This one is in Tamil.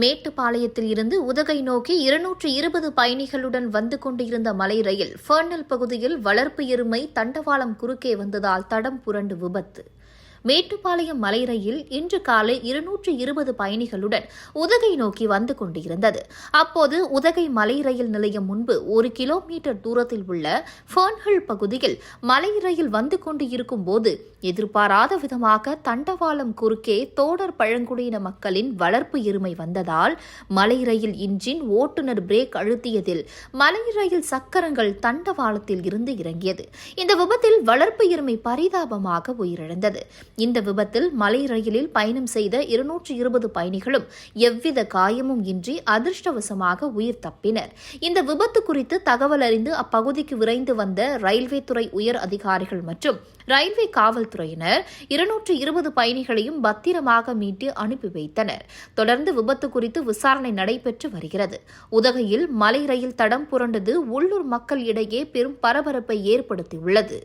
மேட்டுப்பாளையத்தில் இருந்து உதகை நோக்கி இருநூற்று இருபது பயணிகளுடன் வந்து கொண்டிருந்த மலை ரயில் ஃபர்னல் பகுதியில் வளர்ப்பு எருமை தண்டவாளம் குறுக்கே வந்ததால் தடம் புரண்டு விபத்து. மேட்டுப்பாளையம் மலை ரயில் இன்று காலை இருநூற்று இருபது பயணிகளுடன் உதகை நோக்கி வந்து கொண்டிருந்தது. அப்போது உதகை மலை ரயில் நிலையம் முன்பு ஒரு கிலோமீட்டர் தூரத்தில் உள்ள ஃபர்ன்ஹில் பகுதியில் மலை ரயில் வந்து கொண்டு இருக்கும் போது எதிர்பாராத விதமாக தண்டவாளம் குறுக்கே தோடர் பழங்குடியின மக்களின் வளர்ப்பு எருமை வந்ததால் மலை ரயில் இன்ஜின் ஓட்டுநர் பிரேக் அழுத்தியதில் மலை ரயில் சக்கரங்கள் தண்டவாளத்தில் இருந்து இறங்கியது. இந்த விபத்தில் வளர்ப்பு எருமை பரிதாபமாக உயிரிழந்தது. இந்த விபத்தில் மலை ரயிலில் பயணம் செய்த இருநூற்று இருபது பயணிகளும் எவ்வித காயமும் இன்றி அதிர்ஷ்டவசமாக உயிர் தப்பினர். இந்த விபத்து குறித்து தகவல் அறிந்து அப்பகுதிக்கு விரைந்து வந்த ரயில்வே துறை உயர் அதிகாரிகள் மற்றும் ரயில்வே காவல்துறையினர் இருநூற்று இருபது பயணிகளையும் பத்திரமாக மீட்டு அனுப்பி வைத்தனர். தொடர்ந்து விபத்து குறித்து விசாரணை நடைபெற்று வருகிறது. உதகையில் மலை ரயில் தடம் புரண்டது உள்ளூர் மக்கள் இடையே பெரும் பரபரப்பை ஏற்படுத்தியுள்ளது.